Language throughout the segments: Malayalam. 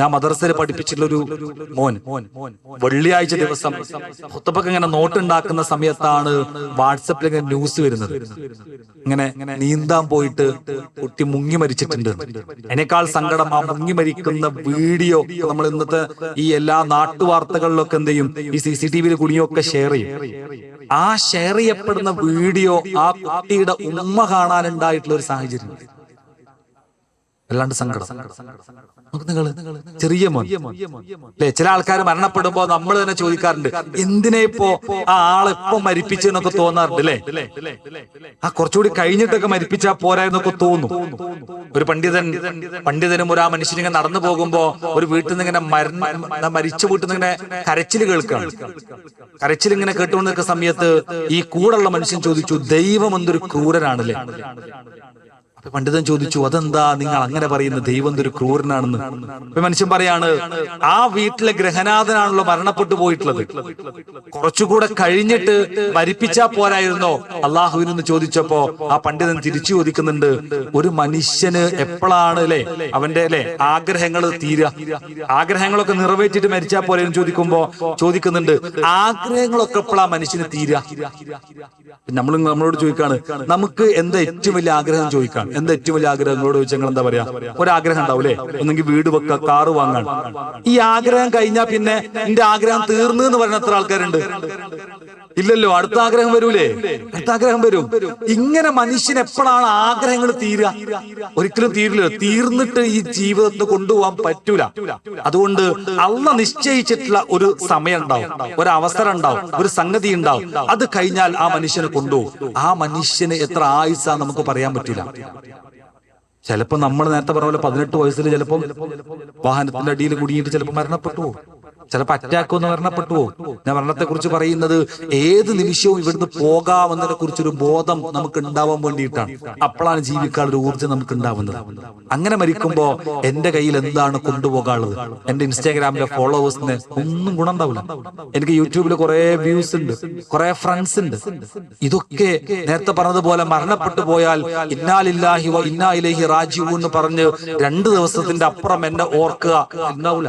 ഞാൻ മദർസയിൽ പഠിപ്പിച്ചിട്ടുള്ള ഒരു മോൻ വെള്ളിയാഴ്ച ദിവസം ഹുത്തപ്പൊക്കെ ഇങ്ങനെ നോട്ടുണ്ടാക്കുന്ന സമയത്താണ് വാട്സപ്പിൽ ഇങ്ങനെ ന്യൂസ് വരുന്നത്. ഇങ്ങനെ നീന്താൻ പോയിട്ട് കുട്ടി മുങ്ങി മരിച്ചിട്ടുണ്ട്. അതിനേക്കാൾ സങ്കടം ആ മുങ്ങി മരിക്കുന്ന വീഡിയോ നമ്മൾ ഇന്നത്തെ ഈ എല്ലാ നാട്ടുവാർത്തകളിലൊക്കെ എന്ത് ചെയ്യും? ഈ സി സി ടി വിയിൽ കുടിയൊക്കെ ഷെയർ ചെയ്യും. ആ ഷെയർ ചെയ്യപ്പെടുന്ന വീഡിയോ ആ കുട്ടിയുടെ ഉമ്മ കാണാനുണ്ടായിട്ടുള്ള ഒരു സാഹചര്യം അല്ലാണ്ട് സങ്കടം. ചെറിയ മോൻ. അല്ലെ ചില ആൾക്കാർ മരണപ്പെടുമ്പോ നമ്മൾ തന്നെ ചോദിക്കാറുണ്ട് എന്തിനെ ഇപ്പോ ആ ആളെപ്പോ മരിപ്പിച്ചു എന്നൊക്കെ തോന്നാറുണ്ട് അല്ലേ? ആ കുറച്ചുകൂടി കഴിഞ്ഞിട്ടൊക്കെ മരിപ്പിച്ചാ പോരായെന്നൊക്കെ തോന്നും. ഒരു പണ്ഡിതൻ പണ്ഡിതനും ഒരു ആ മനുഷ്യനിങ്ങനെ നടന്നു പോകുമ്പോ ഒരു വീട്ടിൽ നിന്ന് ഇങ്ങനെ മരണ മരിച്ച വീട്ടിൽ നിന്ന് ഇങ്ങനെ കരച്ചിൽ കേൾക്കാണ്. കരച്ചിൽ ഇങ്ങനെ കേട്ടുകൊണ്ട് നിൽക്കുന്ന സമയത്ത് ഈ കൂടുള്ള മനുഷ്യൻ ചോദിച്ചു ദൈവം എന്തൊരു ക്രൂരനാണല്ലേ? പണ്ഡിതൻ ചോദിച്ചു അതെന്താ നിങ്ങൾ അങ്ങനെ പറയുന്ന ദൈവം ഒരു ക്രൂരനാണെന്ന്. മനുഷ്യൻ പറയാണ് ആ വീട്ടിലെ ഗ്രഹനാഥനാണല്ലോ മരണപ്പെട്ടു പോയിട്ടുള്ളത്. കുറച്ചുകൂടെ കഴിഞ്ഞിട്ട് മരിപ്പിച്ചാ പോരായിരുന്നോ? അള്ളാഹുവിനൊന്ന് ചോദിച്ചപ്പോ ആ പണ്ഡിതൻ തിരിച്ചു ചോദിക്കുന്നുണ്ട് ഒരു മനുഷ്യന് എപ്പോഴാണ് അല്ലെ അവന്റെ അല്ലെ ആഗ്രഹങ്ങൾ തീരുക ആഗ്രഹങ്ങളൊക്കെ നിറവേറ്റിട്ട് മരിച്ചാ പോലെ ചോദിക്കുമ്പോ ചോദിക്കുന്നുണ്ട് ആഗ്രഹങ്ങളൊക്കെ എപ്പോഴാ മനുഷ്യന് തീരുക നമ്മൾ നമ്മളോട് ചോദിക്കാണ് നമുക്ക് എന്താ ഏറ്റവും വലിയ ആഗ്രഹം? ചോദിക്കാം എന്താ ഏറ്റവും വലിയ ആഗ്രഹം? നിങ്ങളോട് ചോദിച്ചാൽ നിങ്ങൾ എന്താ പറയാ? ഒരാഗ്രഹം ഉണ്ടാവൂലേ? ഒന്നെങ്കിൽ വീട് വെക്കുക കാറ് വാങ്ങാൻ. ഈ ആഗ്രഹം കഴിഞ്ഞാൽ പിന്നെ എന്റെ ആഗ്രഹം തീർന്നു എന്ന് പറയുന്ന എത്ര ആൾക്കാരുണ്ട്? ഇല്ലല്ലോ അടുത്ത ആഗ്രഹം വരൂലേ? അടുത്ത ആഗ്രഹം വരും. ഇങ്ങനെ മനുഷ്യൻ എപ്പോഴാണ് ആഗ്രഹങ്ങൾ തീരുക? ഒരിക്കലും തീരില്ല തീർന്നിട്ട് ഈ ജീവിതത്തിൽ കൊണ്ടുപോകാൻ പറ്റൂല. അതുകൊണ്ട് അള്ള നിശ്ചയിച്ചിട്ടുള്ള ഒരു സമയം ഉണ്ടാവും. ഒരു അവസരം ഉണ്ടാവും. ഒരു സംഗതി ഉണ്ടാവും. അത് കഴിഞ്ഞാൽ ആ മനുഷ്യനെ കൊണ്ടുപോകും. ആ മനുഷ്യന് എത്ര ആയുസാ നമുക്ക് പറയാൻ പറ്റില്ല ചിലപ്പോ നമ്മൾ നേരത്തെ പറഞ്ഞ പോലെ പതിനെട്ട് വയസ്സിൽ ചിലപ്പോ വാഹനത്തിന്റെ അടിയിൽ കുടിയിട്ട് ചിലപ്പോൾ മരണപ്പെട്ടു പോകും ചിലപ്പോൾ അറ്റാക്ക് ഒന്ന് മരണപ്പെട്ടു പോകും ഞാൻ മരണത്തെ കുറിച്ച് പറയുന്നത് ഏത് നിമിഷവും ഇവിടുന്ന് പോകാമെന്നതിനെ കുറിച്ചൊരു ബോധം നമുക്ക് ഉണ്ടാവാൻ വേണ്ടിയിട്ടാണ്. അപ്പോഴാണ് ജീവിക്കാനുള്ള ഊർജം നമുക്ക് ഉണ്ടാവുന്നത് അങ്ങനെ മരിക്കുമ്പോ എന്റെ കയ്യിൽ എന്താണ് കൊണ്ടുപോകാനുള്ളത്? എന്റെ ഇൻസ്റ്റാഗ്രാമിലെ ഫോളോവേഴ്സിന് ഒന്നും ഗുണം ഉണ്ടാവില്ല എനിക്ക് യൂട്യൂബിൽ കുറെ വ്യൂസ് ഉണ്ട് കുറെ ഫ്രണ്ട്സ് ഉണ്ട്. ഇതൊക്കെ നേരത്തെ പറഞ്ഞതുപോലെ മരണപ്പെട്ടു പോയാൽ ഇന്നാലില്ലാഹി ഇന്നാലേഹി റാജിഊൻ എന്ന് പറഞ്ഞ് രണ്ട് ദിവസത്തിന്റെ അപ്പുറം എന്നെ ഓർക്കുക ഉണ്ടാവൂല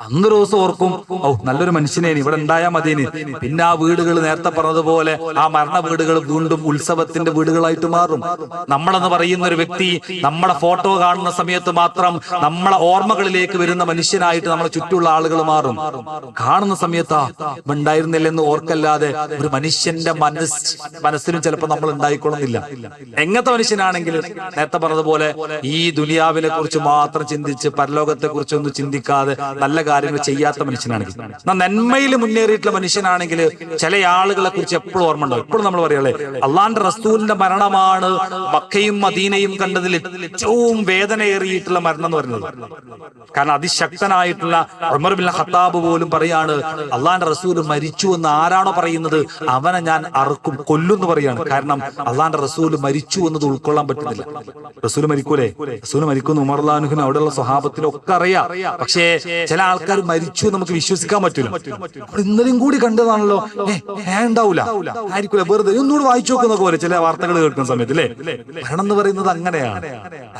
അന്നൊരു ദിവസം ഓർക്കും ഓ നല്ലൊരു മനുഷ്യനേന് ഇവിടെ ഉണ്ടായാൽ മതിന് പിന്നെ ആ വീടുകൾ നേരത്തെ പറഞ്ഞതുപോലെ ആ മരണ വീടുകൾ വീണ്ടും ഉത്സവത്തിന്റെ വീടുകളായിട്ട് മാറും. നമ്മളെന്ന് പറയുന്ന ഒരു വ്യക്തി നമ്മളെ ഫോട്ടോ കാണുന്ന സമയത്ത് മാത്രം നമ്മളെ ഓർമ്മകളിലേക്ക് വരുന്ന മനുഷ്യനായിട്ട് നമ്മളെ ചുറ്റുള്ള ആളുകൾ മാറും. കാണുന്ന സമയത്താ ഉണ്ടായിരുന്നില്ലെന്ന് ഓർക്കല്ലാതെ ഒരു മനുഷ്യന്റെ മനസ് മനസ്സിനും ചിലപ്പോൾ നമ്മൾ ഉണ്ടായിക്കൊള്ളുന്നില്ല. എങ്ങനത്തെ മനുഷ്യനാണെങ്കിൽ നേരത്തെ പറഞ്ഞതുപോലെ ഈ ദുനിയാവിനെ കുറിച്ച് മാത്രം ചിന്തിച്ച് പരലോകത്തെ കുറിച്ചൊന്നും ചിന്തിക്കാതെ നല്ല കാര്യങ്ങൾ ചെയ്യാത്ത മനുഷ്യനാണെങ്കിൽ. നന്മയിൽ മുന്നേറിയിട്ടുള്ള മനുഷ്യനാണെങ്കിൽ ചില ആളുകളെ കുറിച്ച് എപ്പോഴും ഓർമ്മ ഉണ്ടാവും. എപ്പോഴും നമ്മൾ പറയാളെ അള്ളാന്റെ റസൂലിന്റെ മരണമാണ് മക്കയും മദീനയും കണ്ടതിൽ ഏറ്റവും വേദനയേറിയിട്ടുള്ള മരണം എന്ന് പറയുന്നത്. കാരണം അതിശക്തനായിട്ടുള്ള ഉമർ ബിൻ ഖത്താബ് പോലും പറയാണ് അള്ളാന്റെ റസൂൽ മരിച്ചു എന്ന് ആരാണോ പറയുന്നത്? അവനെ ഞാൻ അറുക്കും കൊല്ലുന്ന് പറയാണ്. കാരണം അള്ളാന്റെ റസൂൽ മരിച്ചു എന്നത് ഉൾക്കൊള്ളാൻ പറ്റുന്നില്ല. റസൂൽ മരിക്കൂലേ? റസൂൽ മരിക്കുന്നു അള്ളാഹുഹിന് അവിടെയുള്ള സ്വഭാവത്തിലൊക്കെ അറിയാം. പക്ഷേ ചില ആൾക്കാർ മരിച്ചു നമുക്ക് വിശ്വസിക്കാൻ പറ്റില്ല ഇന്നലെയും കൂടി കണ്ടതാണല്ലോ. ഏ ആയിരിക്കൂല. വെറുതെ ഒന്നുകൂടി വായിച്ചു നോക്കുന്ന പോലെ ചില വാർത്തകൾ കേൾക്കുന്ന സമയത്ത് അല്ലേ മരണം എന്ന് പറയുന്നത് അങ്ങനെയാണ്.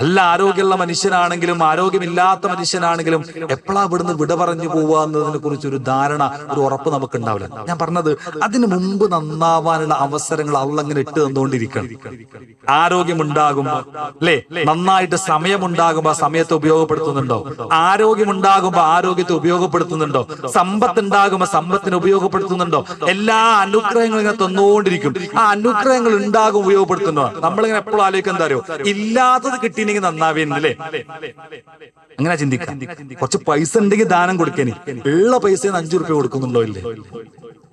നല്ല ആരോഗ്യമുള്ള മനുഷ്യനാണെങ്കിലും ആരോഗ്യമില്ലാത്ത മനുഷ്യനാണെങ്കിലും എപ്പോഴാ ഇവിടുന്ന് വിട പറഞ്ഞു പോവുക എന്നതിനെ കുറിച്ച് ഒരു ധാരണ ഒരു ഉറപ്പ് നമുക്ക് ഉണ്ടാവില്ല ഞാൻ പറഞ്ഞത് അതിന് മുമ്പ് നന്നാവാനുള്ള അവസരങ്ങൾ അള്ളങ്ങനെ ഇട്ട് തന്നുകൊണ്ടിരിക്കണം. ആരോഗ്യമുണ്ടാകുമ്പോ അല്ലേ നന്നായിട്ട് സമയമുണ്ടാകുമ്പോ ആ സമയത്തെ ഉപയോഗപ്പെടുത്തുന്നുണ്ടോ? ആരോഗ്യമുണ്ടാകുമ്പോ ആരോഗ്യത്തെ ഉപയോഗപ്പെടുത്തുന്നുണ്ടോ? സമ്പത്ത് ഉണ്ടാകുമ്പോ സമ്പത്തിനെ ഉപയോഗപ്പെടുത്തുന്നുണ്ടോ? എല്ലാ അനുഗ്രഹങ്ങളും ഇങ്ങനെ തന്നുകൊണ്ടിരിക്കും. ആ അനുഗ്രഹങ്ങൾ ഉണ്ടാകും ഉപയോഗപ്പെടുത്തുന്നോ? നമ്മളിങ്ങനെ എപ്പോഴും ആലോചിക്കാൻ എന്താ അറിയോ? ഇല്ലാത്തത് കിട്ടിയില്ലെങ്കിൽ നന്നാവേന്നല്ലേ അങ്ങനെ ചിന്തിക്കാം. കുറച്ച് പൈസ ഉണ്ടെങ്കിൽ ദാനം കൊടുക്കേനി. ഉള്ള പൈസ അഞ്ചു റുപ്യ കൊടുക്കുന്നുണ്ടോ ഇല്ലേ?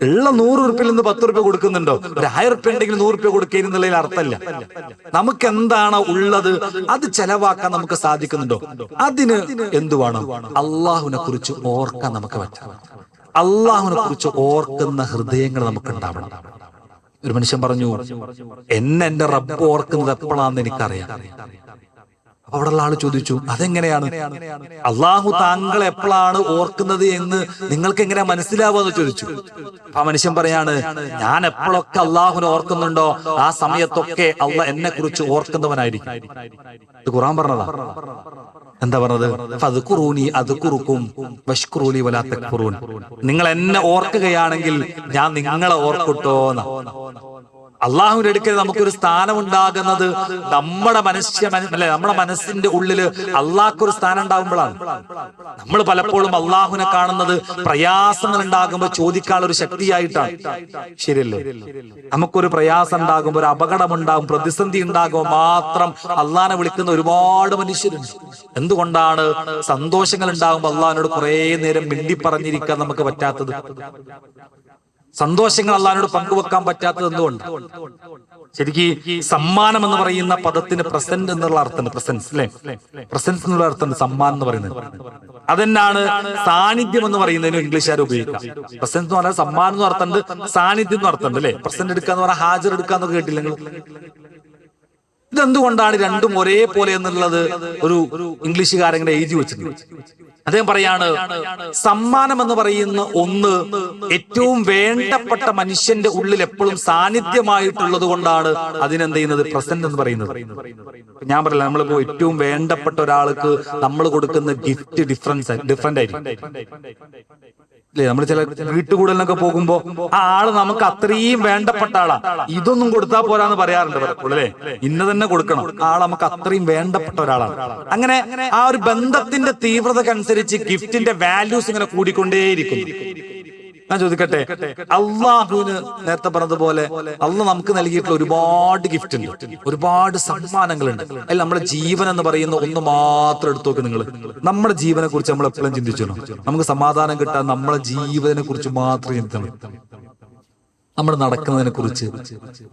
ഉള്ള നൂറ് ഉറുപ്പിൽ നിന്ന് പത്ത് റുപ്യ കൊടുക്കുന്നുണ്ടോ? ഒരു ആയിരം ഉണ്ടെങ്കിൽ നൂറ് റുപ്യ കൊടുക്കുന്നതിൽ അർത്ഥമില്ല. നമുക്ക് എന്താണ് ഉള്ളത്? അത് ചെലവാക്കാൻ നമുക്ക് സാധിക്കുന്നുണ്ടോ? അതിന് എന്തു വേണം? അള്ളാഹുവിനെ കുറിച്ച് ഓർക്കാൻ നമുക്ക് പറ്റണം അള്ളാഹുവിനെ കുറിച്ച് ഓർക്കുന്ന ഹൃദയങ്ങൾ നമുക്ക് ഉണ്ടാവണം ഒരു മനുഷ്യൻ പറഞ്ഞു എന്നെ എന്റെ റബ്ബ് ഓർക്കുന്നത് എപ്പോഴാണെന്ന് എനിക്കറിയാം. അപ്പൊ അവിടെയുള്ള ആൾ ചോദിച്ചു അതെങ്ങനെയാണ്? അള്ളാഹു താങ്കൾ എപ്പോഴാണ് ഓർക്കുന്നത് എന്ന് നിങ്ങൾക്ക് എങ്ങനെ മനസ്സിലാവുക? എന്ന് ചോദിച്ചു. ആ മനുഷ്യൻ പറയാണ് ഞാൻ എപ്പോഴൊക്കെ അള്ളാഹുനെ ഓർക്കുന്നുണ്ടോ ആ സമയത്തൊക്കെ അള്ള എന്നെ കുറിച്ച് ഓർക്കുന്നവനായിരിക്കും. ഇത് ഖുറാൻ പറഞ്ഞതാ. എന്താ പറഞ്ഞത്? അത് കുറൂനി അത് കുറുക്കും വഷ്കുറൂനി വലാത്ത കുറൂൻ നിങ്ങൾ എന്നെ ഓർക്കുകയാണെങ്കിൽ ഞാൻ നിങ്ങളെ ഓർക്കുട്ടോന്ന്. അള്ളാഹുവിന്റെ അടുക്കൽ നമുക്കൊരു സ്ഥാനം ഉണ്ടാകുന്നത് നമ്മുടെ മനുഷ്യ മന- അല്ലെ നമ്മുടെ മനസ്സിന്റെ ഉള്ളിൽ അള്ളാഹ്ക്കൊരു സ്ഥാനം ഉണ്ടാകുമ്പോഴാണ് നമ്മൾ പലപ്പോഴും അള്ളാഹുവിനെ കാണുന്നത് പ്രയാസങ്ങൾ ഉണ്ടാകുമ്പോൾ ചോദിക്കാനുള്ള ഒരു ശക്തിയായിട്ടാണ്. ശരിയല്ലേ? നമുക്കൊരു പ്രയാസം ഉണ്ടാകുമ്പോൾ ഒരു അപകടം ഉണ്ടാകും പ്രതിസന്ധി ഉണ്ടാകുമ്പോൾ മാത്രം അള്ളാഹിനെ വിളിക്കുന്ന ഒരുപാട് മനുഷ്യരുണ്ട്. എന്തുകൊണ്ടാണ് സന്തോഷങ്ങൾ ഉണ്ടാകുമ്പോൾ അള്ളാഹിനോട് കുറെ നേരം മിണ്ടി പറഞ്ഞിരിക്കാൻ നമുക്ക് പറ്റാത്തത്? സന്തോഷങ്ങൾ അള്ളഹാനോട് പങ്കുവെക്കാൻ പറ്റാത്തത് എന്തുകൊണ്ട്? ശരിക്കും സമ്മാനം എന്ന് പറയുന്ന പദത്തിന് പ്രസന്റ് എന്നുള്ള അർത്ഥം പ്രസൻസ് അല്ലെ പ്രസൻസ് എന്നുള്ള അർത്ഥം സമ്മാനം എന്ന് പറയുന്നത്. അതെന്നാണ് സാന്നിധ്യം എന്ന് പറയുന്നതിന് ഇംഗ്ലീഷുകാർ ഉപയോഗിക്കാം പ്രസൻസ് എന്ന് പറഞ്ഞാൽ സമ്മാനം എന്ന് അർത്ഥമുണ്ട് സാന്നിധ്യം എന്ന് അർത്ഥമുണ്ട് അല്ലെ പ്രസന്റ് എടുക്കാന്ന് പറഞ്ഞാൽ ഹാജർ എടുക്കാന്നൊക്കെ കേട്ടില്ലെങ്കിൽ ഇതെന്തുകൊണ്ടാണ് രണ്ടും ഒരേപോലെ എന്നുള്ളത് ഒരു ഇംഗ്ലീഷുകാരങ്ങനെ എഴുതി വെച്ചിട്ടുണ്ട്. അദ്ദേഹം പറയാണ് സമ്മാനം എന്ന് പറയുന്ന ഒന്ന് ഏറ്റവും വേണ്ടപ്പെട്ട മനുഷ്യന്റെ ഉള്ളിൽ എപ്പോഴും സാന്നിധ്യമായിട്ടുള്ളത് കൊണ്ടാണ് അതിനെന്ത് ചെയ്യുന്നത്? പ്രസന്റ് എന്ന് പറയുന്നത്. ഞാൻ പറയില്ല നമ്മളിപ്പോ ഏറ്റവും വേണ്ടപ്പെട്ട ഒരാൾക്ക് നമ്മൾ കൊടുക്കുന്ന ഗിഫ്റ്റ് ഡിഫറൻസ് ഡിഫറെന്റ് ആയിരിക്കും. അല്ലേ നമ്മൾ ചില വീട്ടുകൂടലിനൊക്കെ പോകുമ്പോ ആ ആൾ നമുക്ക് അത്രയും വേണ്ടപ്പെട്ട ആളാ. ഇതൊന്നും കൊടുത്താൽ പോരാന്ന് പറയാറുണ്ട് അല്ലേ? ഇന്ന തന്നെ കൊടുക്കണം. ആ ആൾ നമുക്ക് അത്രയും വേണ്ടപ്പെട്ട ഒരാളാണ്. അങ്ങനെ ആ ഒരു ബന്ധത്തിന്റെ തീവ്രതക്കനുസരിച്ച് ഗിഫ്റ്റിന്റെ വാല്യൂസ് ഇങ്ങനെ കൂടിക്കൊണ്ടേയിരിക്കും ഞാൻ ചോദിക്കട്ടെ അള്ളാഹുവിന് നേരത്തെ പറഞ്ഞതുപോലെ അള്ള നമുക്ക് നൽകിയിട്ടുള്ള ഒരുപാട് ഗിഫ്റ്റ് ഉണ്ട് ഒരുപാട് സമ്മാനങ്ങളുണ്ട്. അല്ല നമ്മുടെ ജീവൻ എന്ന് പറയുന്ന ഒന്ന് മാത്രം എടുത്തു നോക്ക് നിങ്ങൾ നമ്മുടെ ജീവനെ കുറിച്ച് നമ്മൾ എപ്പോഴും ചിന്തിച്ചു നമുക്ക് സമാധാനം കിട്ടാൻ നമ്മളെ ജീവനെ കുറിച്ച് മാത്രം ചിന്തിക്കണം. നമ്മൾ നടക്കുന്നതിനെ കുറിച്ച്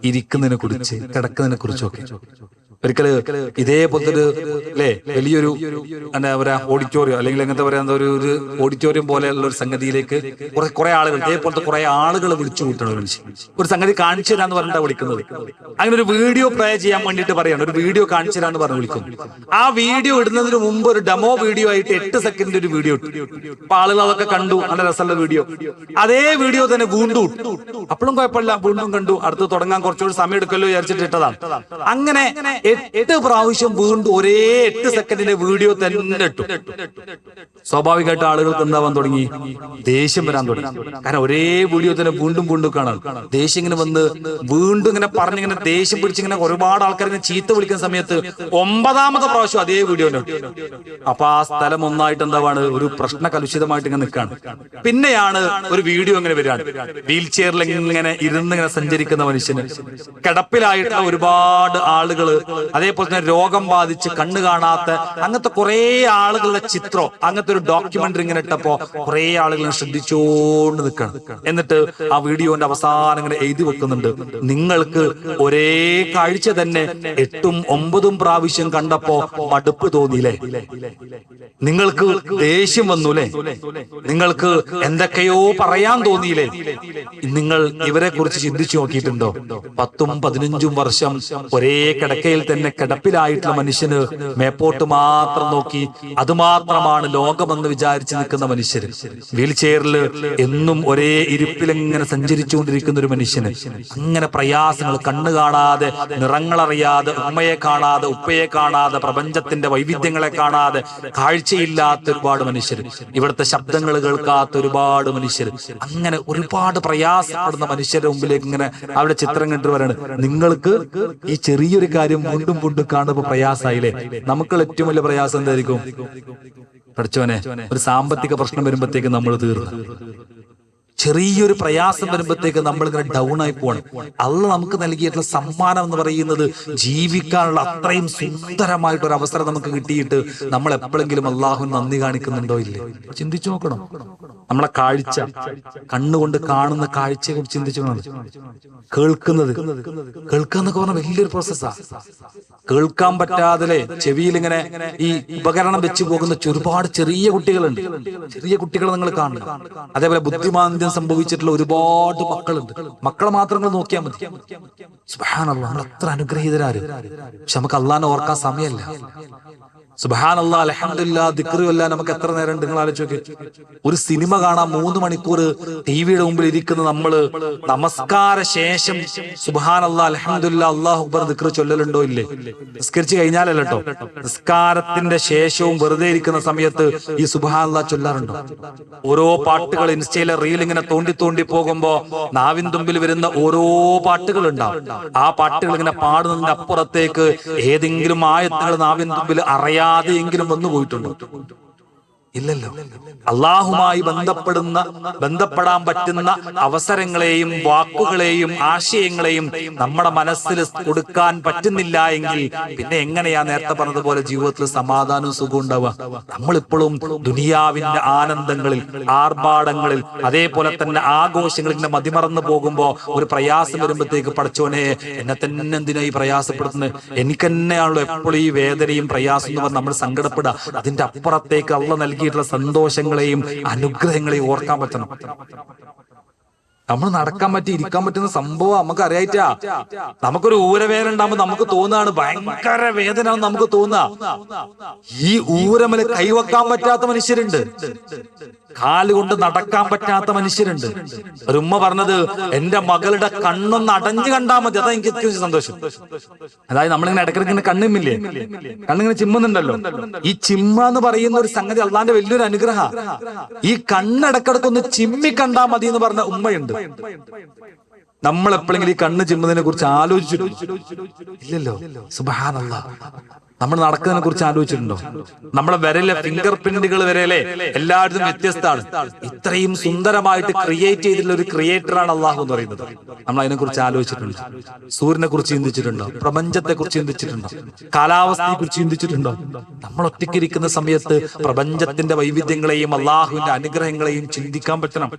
ഇരിക്കുന്നതിനെ കുറിച്ച് കിടക്കുന്നതിനെ കുറിച്ചൊക്കെ ഒരിക്കൽ ഇതേപോലത്തെ അല്ലേ വലിയൊരു എന്താ പറയാ ഓഡിറ്റോറിയം അല്ലെങ്കിൽ എങ്ങനത്തെ പറയാ എന്താ ഒരു ഓഡിറ്റോറിയം പോലെയുള്ള ഒരു സംഗതിയിലേക്ക് കുറെ കുറെ ആളുകൾ ഇതേപോലത്തെ കുറെ ആളുകൾ വിളിച്ചു കൂട്ടണം ഒരു മനുഷ്യൻ. ഒരു സംഗതി കാണിച്ചു തരാന്ന് പറഞ്ഞിട്ടാണ് വിളിക്കുന്നത്. അങ്ങനെ ഒരു വീഡിയോ പ്ലേ ചെയ്യാൻ വേണ്ടിയിട്ട് പറയാണ്. ഒരു വീഡിയോ കാണിച്ചു തരാന്ന് പറഞ്ഞ് വിളിക്കുന്നു ആ വീഡിയോ ഇടുന്നതിന് മുമ്പ് ഒരു ഡെമോ വീഡിയോ ആയിട്ട് എട്ട് സെക്കൻഡ് ഒരു വീഡിയോ ഇട്ടു. അപ്പൊ ആളുകൾ അതൊക്കെ കണ്ടു. നല്ല രസമുള്ള വീഡിയോ അതേ വീഡിയോ തന്നെ വീണ്ടും ഇട്ടു. അപ്പോഴും കുഴപ്പമില്ല. വീണ്ടും കണ്ടു. അടുത്ത് തുടങ്ങാൻ കുറച്ചുകൂടി സമയം എടുക്കല്ലോ വിചാരിച്ചിട്ട് ഇട്ടതാണ്. അങ്ങനെ എട്ട് പ്രാവശ്യം വീണ്ടും ഒരേ എട്ട് സെക്കൻഡിന്റെ വീഡിയോ തന്നെ ഇട്ടു. സ്വാഭാവികമായിട്ട് ആളുകൾക്ക് എന്താവാൻ തുടങ്ങി? ദേഷ്യം വരാൻ തുടങ്ങി. കാരണം ഒരേ വീഡിയോ തന്നെ വീണ്ടും വീണ്ടും കാണാൻ. ദേഷ്യം ഇങ്ങനെ വന്ന് വീണ്ടും ഇങ്ങനെ പറഞ്ഞിങ്ങനെ ദേഷ്യം പിടിച്ചിങ്ങനെ ഒരുപാട് ആൾക്കാർ ഇങ്ങനെ ചീത്ത വിളിക്കുന്ന സമയത്ത് ഒമ്പതാമത്തെ പ്രാവശ്യം അതേ വീഡിയോ അപ്പൊ ആ സ്ഥലം ഒന്നായിട്ട് എന്താവാണ്? ഒരു പ്രശ്ന കലുഷിതമായിട്ട് ഇങ്ങനെ നിൽക്കാണ്. പിന്നെയാണ് ഒരു വീഡിയോ ഇങ്ങനെ വരികയാണ് വീൽ ചെയറിൽ ഇങ്ങനെ ഇരുന്ന് ഇങ്ങനെ സഞ്ചരിക്കുന്ന മനുഷ്യന്. കിടപ്പിലായിട്ടുള്ള ഒരുപാട് ആളുകൾ അതേപോലെ തന്നെ രോഗം ബാധിച്ച് കണ്ണ് കാണാത്ത അങ്ങനത്തെ കുറെ ആളുകളുടെ ചിത്രം അങ്ങനത്തെ ഒരു ഡോക്യുമെന്ററി ഇങ്ങനെ ഇട്ടപ്പോ കുറെ ആളുകൾ ശ്രദ്ധിച്ചോണ്ട് നിൽക്കണം. എന്നിട്ട് ആ വീഡിയോന്റെ അവസാനം ഇങ്ങനെ എഴുതി വെക്കുന്നുണ്ട്. നിങ്ങൾക്ക് ഒരേ കാഴ്ച തന്നെ എട്ടും ഒമ്പതും പ്രാവശ്യം കണ്ടപ്പോ മടുപ്പ് തോന്നിയില്ലേ? നിങ്ങൾക്ക് ദേഷ്യം വന്നുല്ലേ നിങ്ങൾക്ക് എന്തൊക്കെയോ പറയാൻ തോന്നിയില്ലേ? നിങ്ങൾ ഇവരെ കുറിച്ച് ചിന്തിച്ചു നോക്കിയിട്ടുണ്ടോ? പത്തും പതിനഞ്ചും വർഷം ഒരേ കിടക്കയിൽ തന്നെ കിടപ്പിലായിട്ടുള്ള മനുഷ്യന് മേപ്പോട്ട് മാത്രം നോക്കി അതുമാത്രമാണ് ലോകമെന്ന് വിചാരിച്ചു നിൽക്കുന്ന മനുഷ്യർ വീൽ ചെയറിൽ എന്നും ഒരേ ഇരിപ്പിലെങ്ങനെ സഞ്ചരിച്ചുകൊണ്ടിരിക്കുന്ന ഒരു മനുഷ്യന്. അങ്ങനെ പ്രയാസങ്ങൾ കണ്ണു കാണാതെ നിറങ്ങളറിയാതെ ഉമ്മയെ കാണാതെ ഉപ്പയെ കാണാതെ പ്രപഞ്ചത്തിന്റെ വൈവിധ്യങ്ങളെ കാണാതെ കാഴ്ചയില്ലാത്ത ഒരുപാട് മനുഷ്യർ ഇവിടുത്തെ ശബ്ദങ്ങൾ കേൾക്കാത്ത ഒരുപാട് മനുഷ്യർ അങ്ങനെ ഒരുപാട് പ്രയാസപ്പെടുന്ന മനുഷ്യരുടെ മുമ്പിലേക്ക് ഇങ്ങനെ അവിടെ ചിത്രം കണ്ടു വരാണ് നിങ്ങൾക്ക് ഈ ചെറിയൊരു കാര്യം വീണ്ടും വീണ്ടും കാണുമ്പോൾ പ്രയാസമായില്ലേ? നമുക്കുള്ള ഏറ്റവും വലിയ പ്രയാസം എന്തായിരിക്കും? പഠിച്ചോനെ ഒരു സാമ്പത്തിക പ്രശ്നം വരുമ്പോഴത്തേക്ക് നമ്മൾ തീർന്നു. ചെറിയൊരു പ്രയാസം വരുമ്പോഴത്തേക്ക് നമ്മൾ ഇങ്ങനെ ഡൗൺ ആയി പോകണം അള്ള നമുക്ക് നൽകിയിട്ടുള്ള സമ്മാനം എന്ന് പറയുന്നത് ജീവിക്കാനുള്ള അത്രയും സുന്ദരമായിട്ടൊരു അവസരം നമുക്ക് കിട്ടിയിട്ട് നമ്മൾ എപ്പോഴെങ്കിലും അള്ളാഹു നന്ദി കാണിക്കുന്നുണ്ടോ ഇല്ലേ? ചിന്തിച്ചു നോക്കണം. നമ്മളെ കാഴ്ച കണ്ണുകൊണ്ട് കാണുന്ന കാഴ്ചയെ കുറിച്ച് ചിന്തിച്ചു കേൾക്കുന്നത്. കേൾക്കുക എന്നൊക്കെ പറഞ്ഞ വലിയൊരു പ്രോസസ്സാ കേൾക്കാൻ പറ്റാതെ ചെവിയിൽ ഇങ്ങനെ ഈ ഉപകരണം വെച്ച് പോകുന്ന ഒരുപാട് ചെറിയ കുട്ടികളുണ്ട്. ചെറിയ കുട്ടികളെ നിങ്ങൾ കാണുക അതേപോലെ ബുദ്ധിമാന്ദ്യം സംഭവിച്ചിട്ടുള്ള ഒരുപാട് മക്കളുണ്ട്. മക്കളെ മാത്രം നോക്കിയാൽ മതി. സുബാനുള്ള നമ്മൾ അത്ര അനുഗ്രഹീതരാര്. പക്ഷെ നമുക്ക് അള്ളാഹാനെ ഓർക്കാൻ സമയമല്ല. സുബാനല്ല അലഹമില്ല നമുക്ക് എത്ര നേരം നിങ്ങൾ ആലോചിച്ച് ഒരു സിനിമ കാണാൻ മൂന്ന് മണിക്കൂർ ടി വിയുടെ മുമ്പിൽ ഇരിക്കുന്ന നമ്മൾ നമസ്കാര ശേഷം സുബാനല്ല അലഹമില്ല അള്ളാഹു അക്ബർ ദിക്ര ചൊല്ലലുണ്ടോ ഇല്ലേ? നിസ്കരിച്ചു കഴിഞ്ഞാലല്ലോ കേട്ടോ നിസ്കാരത്തിന്റെ ശേഷവും വെറുതെ ഇരിക്കുന്ന സമയത്ത് ഈ സുബാനല്ല ചൊല്ലാറുണ്ടോ? ഓരോ പാട്ടുകൾ ഇൻസ്റ്റയിലെ റീൽ ഇങ്ങനെ തോണ്ടി തോണ്ടി പോകുമ്പോ നാവിൻ തുമ്പിൽ വരുന്ന ഓരോ പാട്ടുകൾ ഉണ്ടാവും ആ പാട്ടുകൾ ഇങ്ങനെ പാടുന്നതിന്റെ അപ്പുറത്തേക്ക് ഏതെങ്കിലും ആയത്തുകൾ നാവിൻ തുമ്പിൽ അറിയാതെയെങ്കിലും വന്നു പോയിട്ടുണ്ടോ ഇല്ലല്ലോ. അള്ളാഹുമായി ബന്ധപ്പെടുന്ന ബന്ധപ്പെടാൻ പറ്റുന്ന അവസരങ്ങളെയും വാക്കുകളെയും ആശയങ്ങളെയും നമ്മുടെ മനസ്സിൽ കൊടുക്കാൻ പറ്റുന്നില്ല എങ്കിൽ പിന്നെ എങ്ങനെയാ നേരത്തെ പറഞ്ഞതുപോലെ ജീവിതത്തിൽ സമാധാനവും സുഖവും ഉണ്ടാവുക? നമ്മളിപ്പോഴും ദുനിയാവിന്റെ ആനന്ദങ്ങളിൽ ആർഭാടങ്ങളിൽ അതേപോലെ തന്നെ ആഘോഷങ്ങളിൽ ഇങ്ങനെ മതിമറന്നു പോകുമ്പോ ഒരു പ്രയാസം വരുമ്പോഴത്തേക്ക് പഠിച്ചോനെ എന്നെ തന്നെ എന്തിനാ ഈ പ്രയാസപ്പെടുത്തുന്നത് എനിക്ക് തന്നെയാണല്ലോ എപ്പോഴും ഈ വേദനയും പ്രയാസം എന്ന് പറഞ്ഞ് നമ്മൾ സങ്കടപ്പെടുക. അതിന്റെ അപ്പുറത്തേക്ക് അള്ള നൽകിയിട്ടുള്ള സന്തോഷങ്ങളെയും അനുഗ്രഹങ്ങളെയും ഓർക്കാൻ പറ്റണം. നമ്മൾ നടക്കാൻ പറ്റി ഇരിക്കാൻ പറ്റുന്ന സംഭവം നമുക്ക് അറിയായിട്ടാ നമുക്കൊരു ഊരവേദന ഉണ്ടാകുമ്പോ നമുക്ക് തോന്നുകയാണ് ഭയങ്കര വേദന നമുക്ക് തോന്നുക ഈ ഊരമൽ കൈവക്കാൻ പറ്റാത്ത മനുഷ്യരുണ്ട്. കാലുകൊണ്ട് നടക്കാൻ പറ്റാത്ത മനുഷ്യരുണ്ട്. ഒരു ഉമ്മ പറഞ്ഞത് എന്റെ മകളുടെ കണ്ണൊന്ന് അടഞ്ഞു കണ്ടാൽ മതി. അതാ എനിക്ക് സന്തോഷം. അതായത് നമ്മളിങ്ങനെ ഇടയ്ക്കിടയ്ക്ക് ഇങ്ങനെ കണ്ണിമില്ലേ കണ്ണിങ്ങനെ ചിമ്മുന്നുണ്ടല്ലോ. ഈ ചിമ്മ എന്ന് പറയുന്ന ഒരു സംഗതി അള്ളാന്റെ വലിയൊരു അനുഗ്രഹ. ഈ കണ്ണിടക്കിടക്ക് ഒന്ന് ചിമ്മി കണ്ടാൽ മതി എന്ന് പറഞ്ഞ ഉമ്മയുണ്ട്. നമ്മൾ എപ്പോഴെങ്കിലും ഈ കണ്ണ് ചിമ്മുന്നതിനെ കുറിച്ച് ഇല്ലല്ലോ. സുബാനല്ല നമ്മൾ നടക്കുന്നതിനെ കുറിച്ച് ആലോചിച്ചിട്ടുണ്ടോ? നമ്മുടെ വരലെ ഫിംഗർ പ്രിന്റുകൾ വരെയല്ലേ എല്ലായിടത്തും വ്യത്യസ്തമാണ്. ഇത്രയും സുന്ദരമായിട്ട് ക്രിയേറ്റ് ചെയ്തിട്ടുള്ള ഒരു ക്രിയേറ്ററാണ് അള്ളാഹു എന്ന് പറയുന്നത്. നമ്മൾ അതിനെ കുറിച്ച് ആലോചിച്ചിട്ടുണ്ട്? സൂര്യനെ കുറിച്ച് ചിന്തിച്ചിട്ടുണ്ടോ? പ്രപഞ്ചത്തെ കുറിച്ച് ചിന്തിച്ചിട്ടുണ്ടോ? കാലാവസ്ഥയെ കുറിച്ച് ചിന്തിച്ചിട്ടുണ്ടോ? നമ്മൾ ഒറ്റയ്ക്കിരിക്കുന്ന സമയത്ത് പ്രപഞ്ചത്തിന്റെ വൈവിധ്യങ്ങളെയും അള്ളാഹുവിന്റെ അനുഗ്രഹങ്ങളെയും ചിന്തിക്കാൻ പറ്റണം.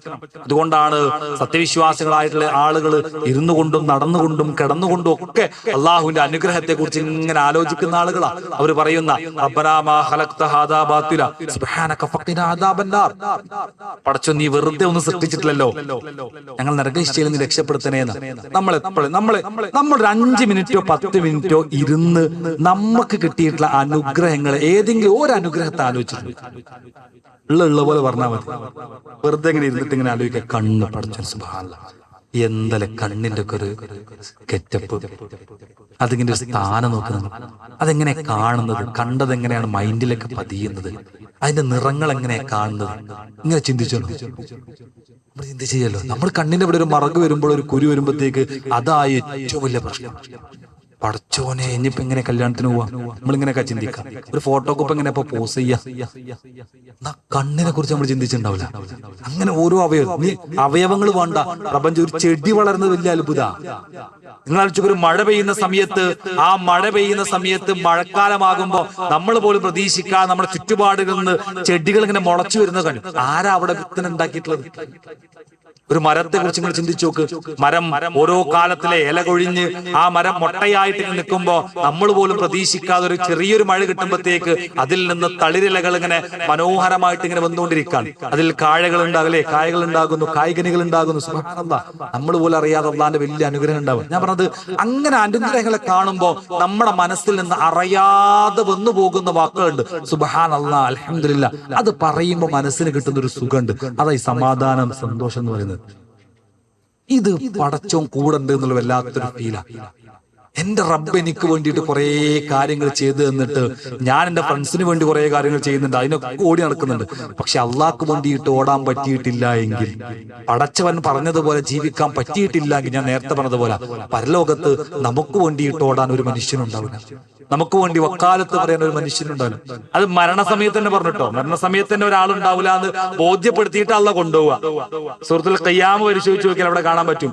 അതുകൊണ്ടാണ് സത്യവിശ്വാസികളായിട്ടുള്ള ആളുകൾ ഇരുന്നുകൊണ്ടും നടന്നുകൊണ്ടും കിടന്നുകൊണ്ടും ഒക്കെ അള്ളാഹുവിന്റെ അനുഗ്രഹത്തെ കുറിച്ച് ഇങ്ങനെ ആലോചിക്കുന്ന ആളുകളാ. അവർ പറയുന്ന പടച്ചു മാ ഹാദാ ബാത്തില, സുബ്ഹാനക ഫഖിനാ അദാബന്നാർ." പടച്ചോ നീ വെറുതെ ഒന്നും സൃഷ്ടിച്ചിട്ടില്ലല്ലോ. ഞങ്ങൾ നരകശിയിൽ നിന്ന് രക്ഷപ്പെടുത്തണേന്ന്. നമ്മൾ എപ്പോഴും നമ്മൾ നമ്മൾ ഒരു അഞ്ച് മിനിറ്റോ പത്ത് മിനിറ്റോ ഇരുന്ന് നമുക്ക് കിട്ടിയിട്ടുള്ള അനുഗ്രഹങ്ങൾ ഏതെങ്കിലും ഒരു അനുഗ്രഹത്തെ ആലോചിച്ചിട്ടുണ്ട് ഉള്ള ഉള്ള പോലെ പറഞ്ഞാൽ മതി. വെറുതെ ഇങ്ങനെ ഇരുന്നിട്ട് ഇങ്ങനെ ആലോചിക്കുക. കണ്ണ് പടച്ചു സുബാന എന്തല്ല കണ്ണിന്റെ ഒക്കെ ഒരു കെറ്റപ്പ്? അതിങ്ങനെ സ്ഥാനം നോക്കുന്നത്. അതെങ്ങനെ കാണുന്നത്? കണ്ടത് എങ്ങനെയാണ് മൈൻഡിലേക്ക് പതിയുന്നത്? അതിന്റെ നിറങ്ങൾ എങ്ങനെയാ കാണുന്നത്? ഇങ്ങനെ ചിന്തിച്ചോ ചിന്തിച്ചല്ലോ നമ്മൾ കണ്ണിന്റെ ഇവിടെ ഒരു മറക് വരുമ്പോൾ ഒരു കുരു വരുമ്പോഴത്തേക്ക് അതായി ഏറ്റവും വലിയ പ്രശ്നം. പടച്ചോനെ ഇനിയിപ്പോ എങ്ങനെ കല്യാണത്തിന് പോവാ. നമ്മളിങ്ങനെയൊക്കെ ചിന്തിക്കാം. ഒരു ഫോട്ടോക്കൊപ്പം എങ്ങനെ പോസ് ചെയ്യാ. കണ്ണിനെ കുറിച്ച് നമ്മൾ ചിന്തിച്ചിട്ടുണ്ടാവില്ല. അങ്ങനെ ഓരോ അവയവം. നീ അവയവങ്ങൾ വേണ്ട. പ്രപഞ്ചം ഒരു ചെടി വളർന്നത് വലിയ അത്ഭുത. നിങ്ങൾ ഒരു മഴ പെയ്യുന്ന സമയത്ത് ആ മഴ പെയ്യുന്ന സമയത്ത് മഴക്കാലമാകുമ്പോ നമ്മൾ പോലും പ്രതീക്ഷിക്കാതെ നമ്മുടെ ചുറ്റുപാടുകളിൽ നിന്ന് ചെടികൾ ഇങ്ങനെ മുളച്ചു വരുന്നത് കണ്ടു. ആരാ അവിടെ വിത്തന ഉണ്ടാക്കിയിട്ടുള്ളത്? ഒരു മരത്തെ കുറിച്ച് നിങ്ങൾ ചിന്തിച്ചു നോക്ക്. മരം ഓരോ കാലത്തിലെ ഇല കൊഴിഞ്ഞ് ആ മരം മൊട്ടയായിട്ട് നിൽക്കുമ്പോൾ നിൽക്കുമ്പോ നമ്മൾ പോലും പ്രതീക്ഷിക്കാതെ ഒരു ചെറിയൊരു മഴ കിട്ടുമ്പോഴത്തേക്ക് അതിൽ നിന്ന് തളിരിലകൾ ഇങ്ങനെ മനോഹരമായിട്ട് ഇങ്ങനെ വന്നുകൊണ്ടിരിക്കുകയാണ്. അതിൽ കാഴകൾ ഉണ്ടാകലേ കായകൾ ഉണ്ടാകുന്നു കായ്കനികൾ ഉണ്ടാകുന്നു. നമ്മൾ പോലും അറിയാതെ അള്ളാന്റെ വലിയ അനുഗ്രഹം ഉണ്ടാവും. ഞാൻ പറഞ്ഞത് അങ്ങനെ അനുഗ്രഹങ്ങളെ കാണുമ്പോ നമ്മുടെ മനസ്സിൽ നിന്ന് അറിയാതെ വന്നു പോകുന്ന വാക്കുകളുണ്ട്. സുബഹാൻ അള്ളാ അലഹമില്ല അത് പറയുമ്പോൾ മനസ്സിന് കിട്ടുന്ന ഒരു സുഖമുണ്ട് അതായി സമാധാനം സന്തോഷം എന്ന് പറയുന്നത്. ഇത് പടച്ചോൻ കൂടെ ഉണ്ട് എന്നുള്ള വല്ലാത്തൊരു ഫീലാ എന്റെ റബ്ബ് എനിക്ക് വേണ്ടിയിട്ട് കുറെ കാര്യങ്ങൾ ചെയ്തു തന്നിട്ട് ഞാൻ എന്റെ ഫ്രണ്ട്സിന് വേണ്ടി കുറെ കാര്യങ്ങൾ ചെയ്യുന്നുണ്ട്. അതിനൊക്കെ ഓടി നടക്കുന്നുണ്ട്. പക്ഷെ അള്ളാഹ്ക്ക് വേണ്ടിയിട്ട് ഓടാൻ പറ്റിയിട്ടില്ല എങ്കിൽ പടച്ചവൻ പറഞ്ഞതുപോലെ ജീവിക്കാൻ പറ്റിയിട്ടില്ല എങ്കിൽ ഞാൻ നേരത്തെ പറഞ്ഞതുപോലെ പരലോകത്ത് നമുക്ക് വേണ്ടിയിട്ട് ഓടാൻ ഒരു മനുഷ്യനുണ്ടാവില്ല. നമുക്ക് വേണ്ടി വക്കാലത്ത് പറയുന്ന ഒരു മനുഷ്യനുണ്ടാവില്ല. അത് മരണസമയത്ത് തന്നെ പറഞ്ഞിട്ടോ മരണസമയത്ത് തന്നെ ഒരാളുണ്ടാവില്ല എന്ന് ബോധ്യപ്പെടുത്തിയിട്ട് അള്ള കൊണ്ടുപോവുക സുഹൃത്തുക്കൾ കയ്യാമ പരിശോധിച്ച് നോക്കിയാൽ അവിടെ കാണാൻ പറ്റും.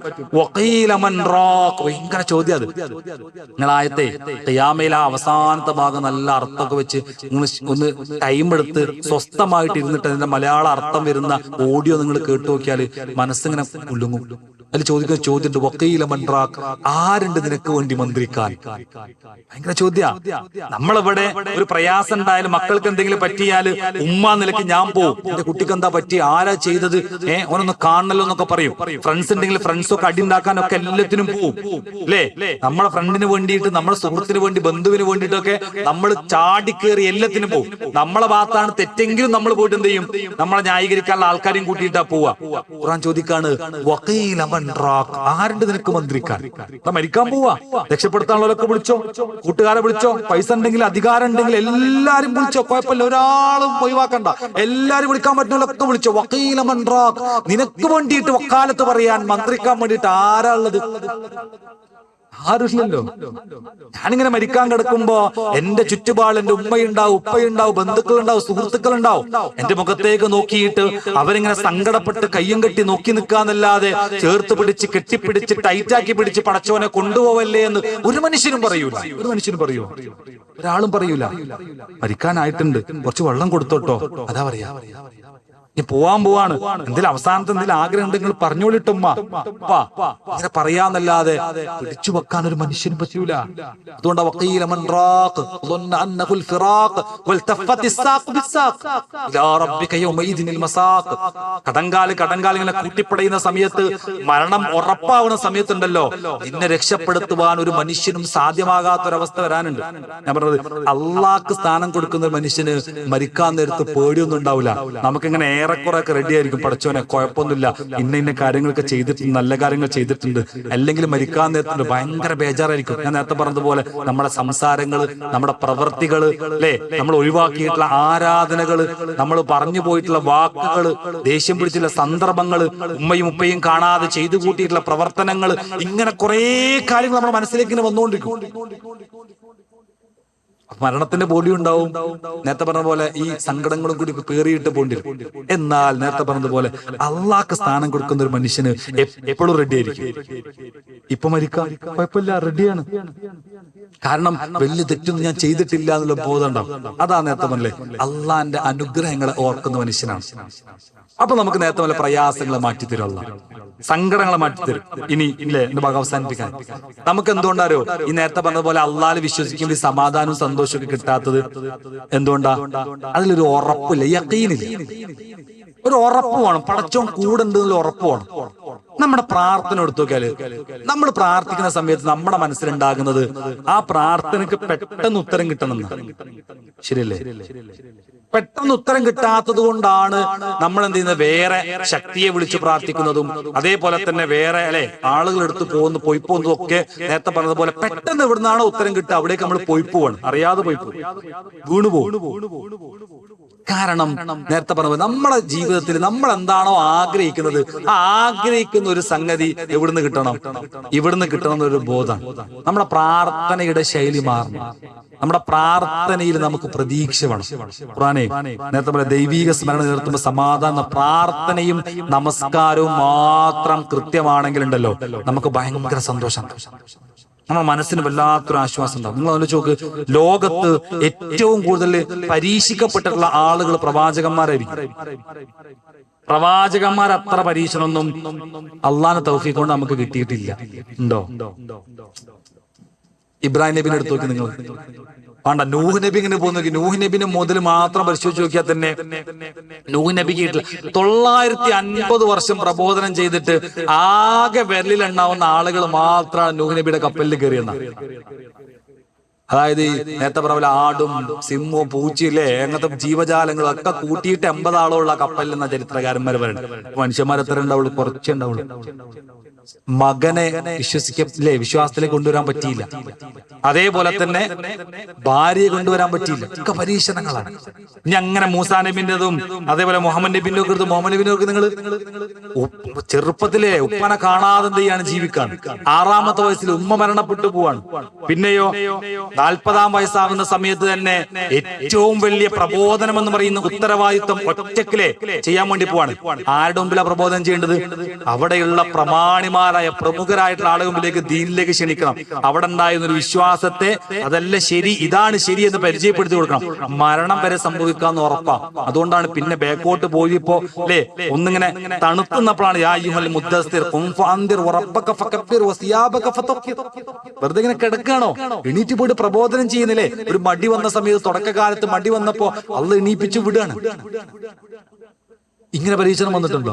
ഭയങ്കര ചോദ്യം അത്. നിങ്ങൾ ആയത്തെ കയ്യാമയിൽ ആ അവസാനത്തെ ഭാഗം നല്ല അർത്ഥമൊക്കെ വെച്ച് ഒന്ന് ടൈം എടുത്ത് സ്വസ്ഥമായിട്ട് ഇരുന്നിട്ട് അതിന്റെ മലയാള അർത്ഥം വരുന്ന ഓഡിയോ നിങ്ങൾ കേട്ടു നോക്കിയാൽ മനസ്സിങ്ങനെ കുലുങ്ങും. അതിൽ ചോദിക്കുന്ന ചോദ്യമുണ്ട് വക്കീല മൻറാഖ് ആരുണ്ട് നിനക്ക് വേണ്ടി മന്ത്രിക്കാൻ? ഭയങ്കര ചോദ്യ. നമ്മളിവിടെ ഒരു പ്രയാസം ഉണ്ടായാലും മക്കൾക്ക് എന്തെങ്കിലും പറ്റിയാൽ ഉമ്മ നിലയ്ക്ക് ഞാൻ പോകും എന്റെ കുട്ടിക്ക് എന്താ പറ്റി? ആരാ ചെയ്തത്? ഏ ഓനൊന്ന് കാണണല്ലോ എന്നൊക്കെ പറയും. ഫ്രണ്ട്സ് ഉണ്ടെങ്കിൽ ഫ്രണ്ട്സ് ഒക്കെ അടി ഉണ്ടാക്കാനൊക്കെ എല്ലാത്തിനും പോവും. അല്ലേ? നമ്മളെ ഫ്രണ്ടിന് വേണ്ടിയിട്ട് നമ്മുടെ സുഹൃത്തിന് വേണ്ടി ബന്ധുവിന് വേണ്ടിയിട്ടൊക്കെ നമ്മൾ ചാടിക്കേറി എല്ലാത്തിനും പോകും നമ്മളെ ഭാഗത്താണ് തെറ്റെങ്കിലും നമ്മൾ പോയിട്ട് എന്ത് ചെയ്യും? നമ്മളെ ന്യായീകരിക്കാനുള്ള ആൾക്കാരെയും കൂട്ടിയിട്ടാ പോവാ ഖുറാൻ ചോദിക്കാണ് ആരുടെ നിനക്ക് മന്ത്രിക്കാൻ? മരിക്കാൻ പോവാ. രക്ഷപ്പെടുത്താനുള്ളവരൊക്കെ വിളിച്ചോ? കൂട്ടുകാരെ വിളിച്ചോ? പൈസ ഉണ്ടെങ്കിൽ അധികാരം ഉണ്ടെങ്കിൽ എല്ലാരും വിളിച്ചോ? കുഴപ്പമില്ല ഒരാളും ഒഴിവാക്കണ്ട. എല്ലാരും വിളിക്കാൻ പറ്റുന്നവരൊക്കെ വിളിച്ചോ? വക്കീല മൺറാഖ് നിനക്ക് വേണ്ടിയിട്ട് വക്കാലത്ത് പറയാൻ മന്ത്രിക്കാൻ വേണ്ടിയിട്ട് ആരാ ഉള്ളത്? ആരുമില്ലല്ലോ. ഞാനിങ്ങനെ മരിക്കാൻ കിടക്കുമ്പോ എന്റെ ചുറ്റുപാട് എന്റെ ഉമ്മയുണ്ടാവും ഉപ്പയുണ്ടാവും ബന്ധുക്കളുണ്ടാവും സുഹൃത്തുക്കളുണ്ടാവും. എന്റെ മുഖത്തേക്ക് നോക്കിയിട്ട് അവരിങ്ങനെ സങ്കടപ്പെട്ട് കയ്യും കെട്ടി നോക്കി നിൽക്കാന്നല്ലാതെ ചേർത്ത് പിടിച്ച് കെട്ടിപ്പിടിച്ച് ടൈറ്റാക്കി പിടിച്ച് പടച്ചവനെ കൊണ്ടുപോവല്ലേ എന്ന് ഒരു മനുഷ്യനും പറയൂല. ഒരു മനുഷ്യനും പറയൂ? ഒരാളും പറയൂല. മരിക്കാനായിട്ടുണ്ട്. കുറച്ച് വെള്ളം കൊടുത്തോട്ടോ. അതാ പറയാ. ഇനി പോവാൻ പോവാണ്. എന്തെങ്കിലും അവസാനത്തെ എന്തെങ്കിലും ആഗ്രഹം ഉണ്ടെങ്കിൽ പറഞ്ഞോളിട്ടുമ്മ പറയാന്നല്ലാതെ പിടിച്ചു വെക്കാൻ ഒരു മനുഷ്യന് പറ്റൂല. അതുകൊണ്ട് കടങ്കാൽ ഇങ്ങനെ കൂട്ടിപ്പടയുന്ന സമയത്ത് മരണം ഉറപ്പാവുന്ന സമയത്തുണ്ടല്ലോ. നിന്നെ രക്ഷപ്പെടുത്തുവാൻ ഒരു മനുഷ്യനും സാധ്യമാകാത്തൊരവസ്ഥ വരാനുണ്ട്. ഞാൻ പറഞ്ഞത് അള്ളാക്ക് സ്ഥാനം കൊടുക്കുന്ന ഒരു മനുഷ്യന് മരിക്കാൻ നേരത്ത് പേടിയൊന്നും ഉണ്ടാവില്ല. നമുക്കിങ്ങനെ ഏറെ ഒക്കെ റെഡി ആയിരിക്കും പഠിച്ചവനെ. കുഴപ്പമൊന്നുമില്ല. ഇന്ന ഇന്ന കാര്യങ്ങളൊക്കെ ചെയ്തിട്ടുണ്ട്. നല്ല കാര്യങ്ങൾ ചെയ്തിട്ടുണ്ട്. അല്ലെങ്കിൽ മരിക്കാൻ നേരത്തുണ്ട് ഭയങ്കര ബേജാറായിരിക്കും. ഞാൻ നേരത്തെ പറഞ്ഞതുപോലെ നമ്മുടെ സംസാരങ്ങൾ നമ്മുടെ പ്രവൃത്തികൾ അല്ലെ? നമ്മൾ ഒഴിവാക്കിയിട്ടുള്ള ആരാധനകൾ നമ്മൾ പറഞ്ഞു പോയിട്ടുള്ള വാക്കുകൾ ദേഷ്യം പിടിച്ചുള്ള സന്ദർഭങ്ങൾ ഉമ്മയും ഉപ്പയും കാണാതെ ചെയ്തു കൂട്ടിയിട്ടുള്ള പ്രവർത്തനങ്ങൾ ഇങ്ങനെ കുറെ കാര്യങ്ങൾ നമ്മുടെ മനസ്സിലേക്ക് ഇങ്ങനെ വന്നുകൊണ്ടിരിക്കും. മരണത്തിന്റെ ബോഡി ഉണ്ടാവും. നേരത്തെ പറഞ്ഞ പോലെ ഈ സങ്കടങ്ങളും കൂടി പേറിയിട്ട് പോണ്ടി എന്നാൽ നേരത്തെ പറഞ്ഞതുപോലെ അള്ളാഹ്ക്ക് സ്ഥാനം കൊടുക്കുന്ന ഒരു മനുഷ്യന് എപ്പോഴും റെഡി ആയിരിക്കും. ഇപ്പൊ മരിക്കാം. കുഴപ്പമില്ല റെഡിയാണ് കാരണം വലിയ തെറ്റൊന്നും ഞാൻ ചെയ്തിട്ടില്ല എന്നുള്ള ബോധം ഉണ്ടാവും. അതാ നേരത്തെ പറഞ്ഞല്ലേ അള്ളാന്റെ അനുഗ്രഹങ്ങളെ ഓർക്കുന്ന മനുഷ്യനാണ്. അപ്പൊ നമുക്ക് നേരത്തെ പോലെ പ്രയാസങ്ങളെ മാറ്റിത്തരും അല്ല സങ്കടങ്ങളെ മാറ്റിത്തരും. ഇനി ഇല്ലേ? എന്റെ ഭാഗം അവസാനിപ്പിക്കാൻ. നമുക്ക് എന്തുകൊണ്ടാരോ ഈ നേരത്തെ പറഞ്ഞതുപോലെ പോലെ അള്ളാൽ വിശ്വസിക്കുമ്പോൾ ഈ സമാധാനവും സന്തോഷവും ഒക്കെ കിട്ടാത്തത് എന്തുകൊണ്ടാ? അതിലൊരു ഉറപ്പില്ല. യക്കീനില്ല. ഒരു ഉറപ്പ് വേണം. പടച്ചോൻ കൂടെ ഉണ്ടെന്നുള്ള ഉറപ്പ് വേണം. നമ്മുടെ പ്രാർത്ഥന എടുത്തു നോക്കിയാൽ നമ്മൾ പ്രാർത്ഥിക്കുന്ന സമയത്ത് നമ്മുടെ മനസ്സിലുണ്ടാകുന്നത് ആ പ്രാർത്ഥനക്ക് പെട്ടെന്ന് ഉത്തരം കിട്ടണം ശരിയല്ലേ? പെട്ടെന്ന് ഉത്തരം കിട്ടാത്തത് കൊണ്ടാണ് നമ്മൾ എന്ത് ചെയ്യുന്നത്? വേറെ ശക്തിയെ വിളിച്ച് പ്രാർത്ഥിക്കുന്നതും അതേപോലെ തന്നെ വേറെ അല്ലെ ആളുകൾ എടുത്ത് പോകുന്ന പോയി പോകുന്നതും ഒക്കെ നേരത്തെ പറഞ്ഞതുപോലെ പെട്ടെന്ന് എവിടുന്നാണോ ഉത്തരം കിട്ടുക അവിടേക്ക് നമ്മൾ പോയി പോവാണ് അറിയാതെ പോയി പോകും വീണു പോകും കാരണം. നേരത്തെ പറഞ്ഞു നമ്മുടെ ജീവിതത്തിൽ നമ്മൾ എന്താണോ ആഗ്രഹിക്കുന്നത് ആ ആഗ്രഹിക്കുന്ന ഒരു സംഗതി എവിടുന്ന് കിട്ടണം? ഇവിടുന്ന് കിട്ടണം എന്നൊരു ബോധം. നമ്മുടെ പ്രാർത്ഥനയുടെ ശൈലി മാറണം നമ്മുടെ പ്രാർത്ഥനയിൽ നമുക്ക് പ്രതീക്ഷ വേണം. നേരത്തെ പോലെ ദൈവീക സ്മരണ നിർത്തുമ്പോൾ സമാധാന പ്രാർത്ഥനയും നമസ്കാരവും മാത്രം കൃത്യമാണെങ്കിൽ ഉണ്ടല്ലോ നമുക്ക് ഭയങ്കര സന്തോഷം. നമ്മുടെ മനസ്സിന് വല്ലാത്തൊരു ആശ്വാസം ഉണ്ടാവും. നിങ്ങൾ ആലോചിച്ച് നോക്ക് ലോകത്ത് ഏറ്റവും കൂടുതൽ പരീക്ഷിക്കപ്പെട്ടിട്ടുള്ള ആളുകൾ പ്രവാചകന്മാരായിരിക്കും. പ്രവാചകന്മാർ അത്ര പരീക്ഷണമൊന്നും അള്ളാഹ് തൗഫീഖ് കൊണ്ട് നമുക്ക് കിട്ടിയിട്ടില്ല. ഉണ്ടോ? ഇബ്രാഹിം നബിനെ എടുത്ത് നോക്കി നിങ്ങൾ. വേണ്ട നൂഹ് നബി ഇങ്ങനെ പോകുന്നെങ്കിൽ നൂഹ് നബിനെ മുതൽ മാത്രം പരിശോധിച്ച് നോക്കിയാൽ തന്നെ നൂഹ് നബി കിട്ടില്ല. തൊള്ളായിരത്തി അൻപത് വർഷം പ്രബോധനം ചെയ്തിട്ട് ആകെ വിരലിലെണ്ണാവുന്ന ആളുകൾ മാത്രമാണ് നൂഹ് നബിയുടെ കപ്പലിൽ കയറിയെന്ന. അതായത് നേരത്തെ പറഞ്ഞ ആടും സിംഹവും പൂച്ചയില്ലേ അങ്ങനത്തെ ജീവജാലങ്ങളും ഒക്കെ കൂട്ടിയിട്ട് എൺപത് ആളോളം കപ്പലിൽ എന്ന ചരിത്രകാരന്മാർ പറയുന്നത് മനുഷ്യന്മാർ എത്ര ഉണ്ടാവുള്ളൂ? കുറച്ചേ ഉണ്ടാവുള്ളൂ. മകനെ വിശ്വസിക്കല്ലേ വിശ്വാസത്തിലേക്ക് കൊണ്ടുവരാൻ പറ്റിയില്ല. അതേപോലെ തന്നെ ഭാര്യയെ കൊണ്ടുവരാൻ പറ്റിയില്ല. ഒക്കെ പരീക്ഷണങ്ങളാണ്. ഇനി അങ്ങനെ മൂസാ നബിന്റെതും അതേപോലെ മുഹമ്മദ് നബിന്റെ ഒക്കെ മുഹമ്മദ് നബിന്റെ ഒക്കെ നിങ്ങൾ ചെറുപ്പത്തിലെ ഉപ്പനെ കാണാതെ എന്ത് ചെയ്യാണ് ജീവിക്കാൻ? ആറാമത്തെ വയസ്സിൽ ഉമ്മ മരണപ്പെട്ടു പോവാണ്. പിന്നെയോ നാൽപ്പതാം വയസ്സാകുന്ന സമയത്ത് തന്നെ ഏറ്റവും വലിയ പ്രബോധനം എന്ന് പറയുന്ന ഉത്തരവാദിത്വം ഒറ്റക്കിലെ ചെയ്യാൻ വേണ്ടി പോവാണ്. ആരുടെ മുമ്പിലാ പ്രബോധനം ചെയ്യേണ്ടത്? അവിടെയുള്ള പ്രമാണിമാർ മഹാന്മാരായ പ്രമുഖരായിട്ടുള്ള ആളുകളിലേക്ക് ദീനിലേക്ക് ക്ഷണിക്കണം. അവിടെ ഉണ്ടായിരുന്ന ഒരു വിശ്വാസത്തെ അതല്ല ശരി ഇതാണ് ശരി എന്ന് പരിചയപ്പെടുത്തി കൊടുക്കണം. മരണം വരെ സംഭവിക്കാന്ന് ഉറപ്പാ. അതുകൊണ്ടാണ് പിന്നെ ബാക്കോട്ട് പോയിപ്പോ അല്ലേ? ഒന്നിങ്ങനെ തണുത്തുന്നപ്പോഴാണ് വെറുതെ ഇങ്ങനെ കിടക്കുകയാണോ? എണീറ്റ് പോയിട്ട് പ്രബോധനം ചെയ്യുന്നില്ലേ? ഒരു മടി വന്ന സമയത്ത് തുടക്കകാലത്ത് മടി വന്നപ്പോ അള്ള എണീപ്പിച്ചു വിടുകയാണ്. ഇങ്ങനെ പരീക്ഷണം വന്നിട്ടുണ്ടോ?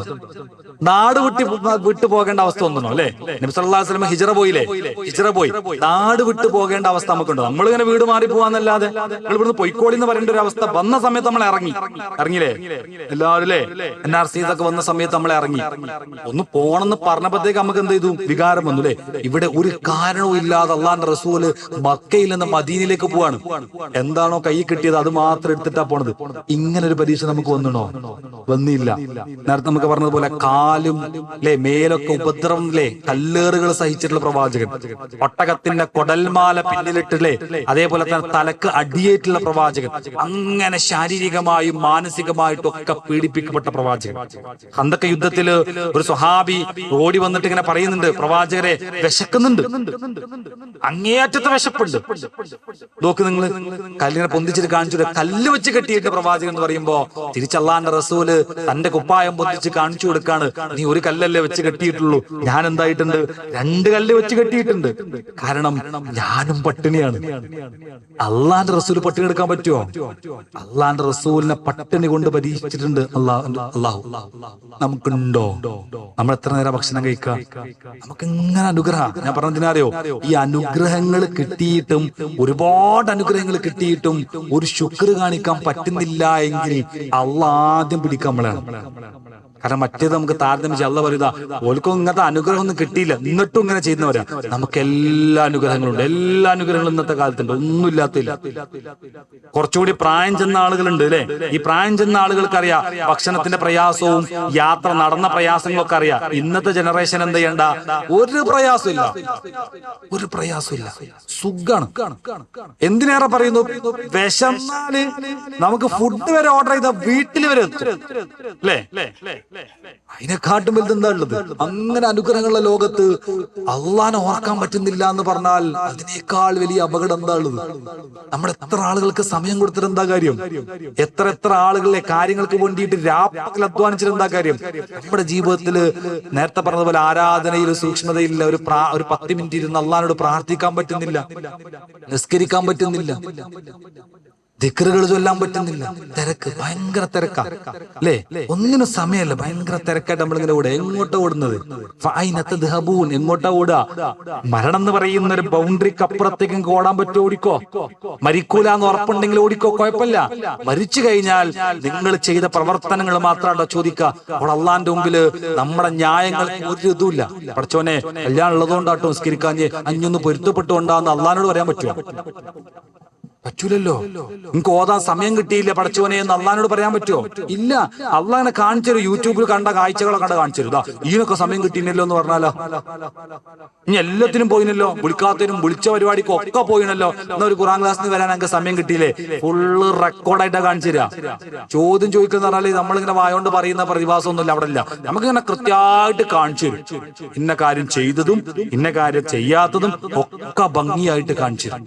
നാട് വിട്ട് വിട്ടു പോകേണ്ട അവസ്ഥ ഒന്നുണ്ടോ അല്ലെ? നബി സല്ലല്ലാഹു അലൈഹി വസല്ലം ഹിജറ പോയില്ലേ? ഹിജറ പോയി. നാട് വിട്ടു പോകേണ്ട അവസ്ഥ നമുക്കുണ്ടോ? നമ്മൾ ഇങ്ങനെ വീട് മാറി പോവാന്നല്ലാതെ നമ്മൾ ഇവിടുന്ന് പൊയ്ക്കോളി എന്ന് പറയേണ്ട ഒരു അവസ്ഥ വന്ന സമയത്ത് നമ്മൾ ഇറങ്ങി. ഇറങ്ങിയില്ലേ? എല്ലാവരും എൻ ആർ സി ഇതൊക്കെ വന്ന സമയത്ത് നമ്മൾ ഇറങ്ങി. ഒന്ന് പോണെന്ന് പറഞ്ഞപ്പോഴത്തേക്ക് നമുക്ക് എന്ത് ചെയ്തു? വികാരം വന്നു അല്ലേ? ഇവിടെ ഒരു കാരണവും ഇല്ലാതെ അള്ളാന്റെ റസൂൽ മക്കയിൽ നിന്ന് മദീനിലേക്ക് പോവാണ്. എന്താണോ കൈ കിട്ടിയത് അത് മാത്രം എടുത്തിട്ടാ പോണത്. ഇങ്ങനെ ഒരു പരീക്ഷ നമുക്ക് വന്നിണോ വന്നില്ല. നേരത്തെ നമുക്ക് പറഞ്ഞതുപോലെ കാലും അല്ലെ മേലൊക്കെ ഉപദ്രവം അല്ലെ കല്ലേറുകൾ സഹിച്ചിട്ടുള്ള പ്രവാചകൻ. ഒട്ടകത്തിന്റെ കൊടൽമാല പിന്നിലിട്ടില്ലേ അതേപോലെ തന്നെ തലക്ക് അടിയേറ്റുള്ള പ്രവാചകൻ. അങ്ങനെ ശാരീരികമായും മാനസികമായിട്ടും ഒക്കെ പീഡിപ്പിക്കപ്പെട്ട പ്രവാചകൻ. അന്തൊക്കെ യുദ്ധത്തിൽ ഒരു സ്വഹാബി ഓടി വന്നിട്ട് ഇങ്ങനെ പറയുന്നുണ്ട് പ്രവാചകരെ വിശക്കുന്നുണ്ട്. അങ്ങേയറ്റത്തെ വിശപ്പുണ്ട്. നോക്ക് നിങ്ങൾ കല്ലിനെ പൊന്തിച്ചിട്ട് കാണിച്ചു കല്ല് വെച്ച് കെട്ടിയിട്ട് പ്രവാചകൻ എന്ന് പറയുമ്പോ തിരിച്ചല്ലാന്റെ റസൂൽ തന്റെ കുപ്പായം പൊന്തിച്ച് കാണിച്ചു കൊടുക്കാണ്. നീ ഒരു കല്ലല്ലേ വെച്ച് കെട്ടിയിട്ടുള്ളൂ. ഞാൻ എന്തായിട്ടുണ്ട് രണ്ട് കല്ല് വെച്ച് കെട്ടിയിട്ടുണ്ട്. കാരണം ഞാനും പട്ടിണിയാണ്. അള്ളാന്റെ റസൂൽ പട്ടിണി എടുക്കാൻ പറ്റുമോ? അള്ളാന്റെ റസൂലിനെ പട്ടിണി കൊണ്ട് പരീക്ഷിച്ചിട്ടുണ്ട് അള്ളാഹു നമുക്കുണ്ടോ? നമ്മൾ എത്ര നേരം ഭക്ഷണം കഴിക്കാം? നമുക്ക് ഇങ്ങനെ അനുഗ്രഹ. ഞാൻ പറഞ്ഞതിനറിയോ ഈ അനുഗ്രഹങ്ങൾ കിട്ടിയിട്ടും ഒരുപാട് അനുഗ്രഹങ്ങൾ കിട്ടിയിട്ടും ഒരു ശുക്ർ കാണിക്കാൻ പറ്റുന്നില്ല എങ്കിൽ അള്ള ആദ്യം പിടിക്കാൻ നമ്മളാണ്. 不能，不能，കാരണം മറ്റേത് നമുക്ക് താരതമ്യം അല്ല പറയുക ഓൽക്കും ഇങ്ങനത്തെ അനുഗ്രഹം ഒന്നും കിട്ടിയില്ല. എന്നിട്ടും ഇങ്ങനെ ചെയ്യുന്നവരാ. നമുക്ക് എല്ലാ അനുഗ്രഹങ്ങളും ഉണ്ട്. എല്ലാ അനുഗ്രഹങ്ങളും ഇന്നത്തെ കാലത്തുണ്ട്. ഒന്നും ഇല്ലാത്തില്ല കുറച്ചുകൂടി പ്രായം ചെന്ന ആളുകളുണ്ട് അല്ലെ? ഈ പ്രായം ചെന്ന ആളുകൾക്ക് അറിയാം ഭക്ഷണത്തിന്റെ പ്രയാസവും യാത്ര നടന്ന പ്രയാസങ്ങളൊക്കെ അറിയാം. ഇന്നത്തെ ജനറേഷൻ എന്ത് ചെയ്യണ്ട? ഒരു പ്രയാസമില്ല ഒരു പ്രയാസമില്ല സുഖാണ്. എന്തിനേറെ പറയുന്നു? വിശന്നാൽ നമുക്ക് ഫുഡ് വരെ ഓർഡർ ചെയ്ത വീട്ടിൽ വരെ അല്ലേ? അതിനെക്കാട്ടും വലുത് എന്താ ഉള്ളത്? അങ്ങനെ അനുഗ്രഹങ്ങളുള്ള ലോകത്ത് അള്ളാനെ ഓർക്കാൻ പറ്റുന്നില്ല എന്ന് പറഞ്ഞാൽ അതിനേക്കാൾ വലിയ അപകടം എന്താ ഉള്ളത്? നമ്മൾ എത്ര ആളുകൾക്ക് സമയം കൊടുത്തിട്ട് എന്താ കാര്യം? എത്ര എത്ര ആളുകളെ കാര്യങ്ങൾക്ക് വേണ്ടിയിട്ട് രാപ്പകൽ അധ്വാനിച്ചിട്ട് എന്താ കാര്യം? നമ്മുടെ ജീവിതത്തിൽ നേരത്തെ പറഞ്ഞതുപോലെ ആരാധനയിൽ സൂക്ഷ്മതയില്ല ഒരു പ്രാ- ഒരു പത്ത് മിനിറ്റ് ഇരുന്ന് അള്ളഹാനോട് പ്രാർത്ഥിക്കാൻ പറ്റുന്നില്ല നിസ്കരിക്കാൻ പറ്റുന്നില്ല. ദിക്കറുകൾ ചൊല്ലാൻ പറ്റുന്നില്ല. തിരക്ക് ഭയങ്കര തിരക്കാ. അല്ലേ? ഒന്നിനും സമയമല്ല. ഭയങ്കര തിരക്കായിട്ട് നമ്മളിങ്ങനെ ഓടുക. എങ്ങോട്ടാ ഓടുന്നത്? ഫൈനത്ത് ദഹബൂൻ. എങ്ങോട്ടാ ഓടുക? മരണം എന്ന് പറയുന്ന ഒരു ബൗണ്ടറിക്ക് അപ്പുറത്തേക്ക് ഓടാൻ പറ്റുമോ ഓടിക്കോ? മരിക്കൂല എന്ന് ഉറപ്പുണ്ടെങ്കിൽ ഓടിക്കോ? കുഴപ്പമില്ല. മരിച്ചു കഴിഞ്ഞാൽ നിങ്ങൾ ചെയ്ത പ്രവർത്തനങ്ങൾ മാത്രമാണോ ചോദിക്കുക അപ്പോൾ അള്ളാന്റെ മുമ്പിൽ നമ്മുടെ ന്യായങ്ങൾ ഒരു ഇതുമില്ല. പഠിച്ചോനെ കല്യാണം ഉള്ളതുകൊണ്ടാട്ടോ നിസ്കരിക്കാഞ്ഞ് അഞ്ഞൊന്ന് പൊരുത്തപ്പെട്ടുകൊണ്ടാന്ന് അള്ളഹാനോട് പറയാൻ പറ്റുമോ? പറ്റൂലല്ലോ. നിങ്ങൾക്ക് ഓതാൻ സമയം കിട്ടിയില്ല പഠിച്ചോനെ എന്ന് അള്ളഹാനോട് പറയാൻ പറ്റുമോ? ഇല്ല. അള്ളഹാനെ കാണിച്ചൊരു യൂട്യൂബിൽ കണ്ട കാഴ്ചകളെ കണ്ട കാണിച്ചു തരും. ഈനൊക്കെ സമയം കിട്ടിയില്ലല്ലോ എന്ന് പറഞ്ഞാലോ? ഇനി എല്ലാത്തിനും പോയിനല്ലോ. വിളിക്കാത്തതിനും വിളിച്ച പരിപാടിക്കും ഒക്കെ പോയിനല്ലോ. എന്നാ ഒരു ഖുറാൻ ക്ലാസ്സിന് വരാൻ അങ്ങ് സമയം കിട്ടിയില്ലേ? ഫുള്ള് റെക്കോർഡായിട്ടാ കാണിച്ചു തരാ ചോദ്യം ചോദിക്കുന്ന പറഞ്ഞാൽ നമ്മളിങ്ങനെ വായോണ്ട് പറയുന്ന പ്രതിഭാസം ഒന്നുമില്ല അവിടെ ഇല്ല നമുക്കിങ്ങനെ കൃത്യമായിട്ട് കാണിച്ചു തരും ഇന്ന കാര്യം ചെയ്തതും ഇന്ന കാര്യം ചെയ്യാത്തതും ഒക്കെ ഭംഗിയായിട്ട് കാണിച്ചു തരും